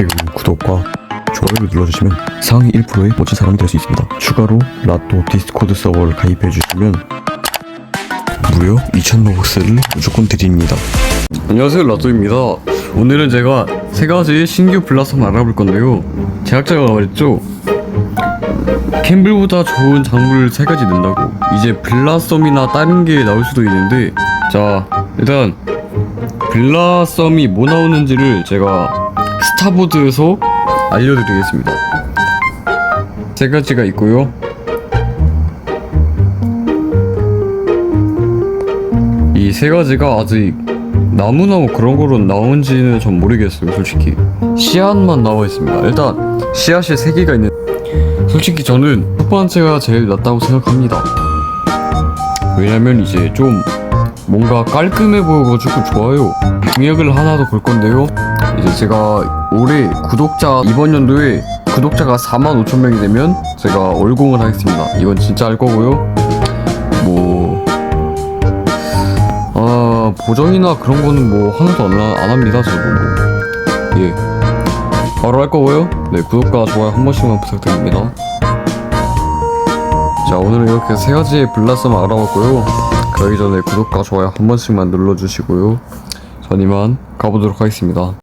지금 구독과 좋아요를 눌러주시면 상위 1%의 멋진 사람이 될 수 있습니다. 추가로 라또 디스코드 서버를 가입해 주시면 무려 2,000 로벅스를 무조건 드립니다. 안녕하세요 라또입니다. 오늘은 제가 세 가지 신규 블라썸 알아볼 건데요. 제작자가 말했죠. 캠블보다 좋은 작물을 세 가지 낸다고. 이제 블라썸이나 다른 게 나올 수도 있는데, 자 일단 블라썸이 뭐 나오는지를 제가 스타보드에서 알려드리겠습니다. 세 가지가 있고요. 이 세 가지가 아직 나무나무 그런 거로 나온지는 전 모르겠어요, 솔직히. 씨앗만 나와 있습니다. 일단 씨앗이 세 개가 있는. 솔직히 저는 첫 번째가 제일 낫다고 생각합니다. 왜냐면 이제 좀 뭔가 깔끔해 보여가지고 좋아요. 공약을 하나 더걸 건데요. 이제 제가 올해 구독자 이번 연도에 구독자가 4만 5천 명이 되면 제가 월공을 하겠습니다. 이건 진짜 할 거고요. 뭐 아, 보정이나 그런 거는 뭐 하나도 안, 하- 안 합니다. 저도 뭐. 예. 바로 할 거고요. 네, 구독과 좋아요 한 번씩만 부탁드립니다. 자, 오늘은 이렇게 세 가지의 블라썸 알아봤고요. 가기 전에 구독과 좋아요 한 번씩만 눌러주시고요. 전 이만 가보도록 하겠습니다.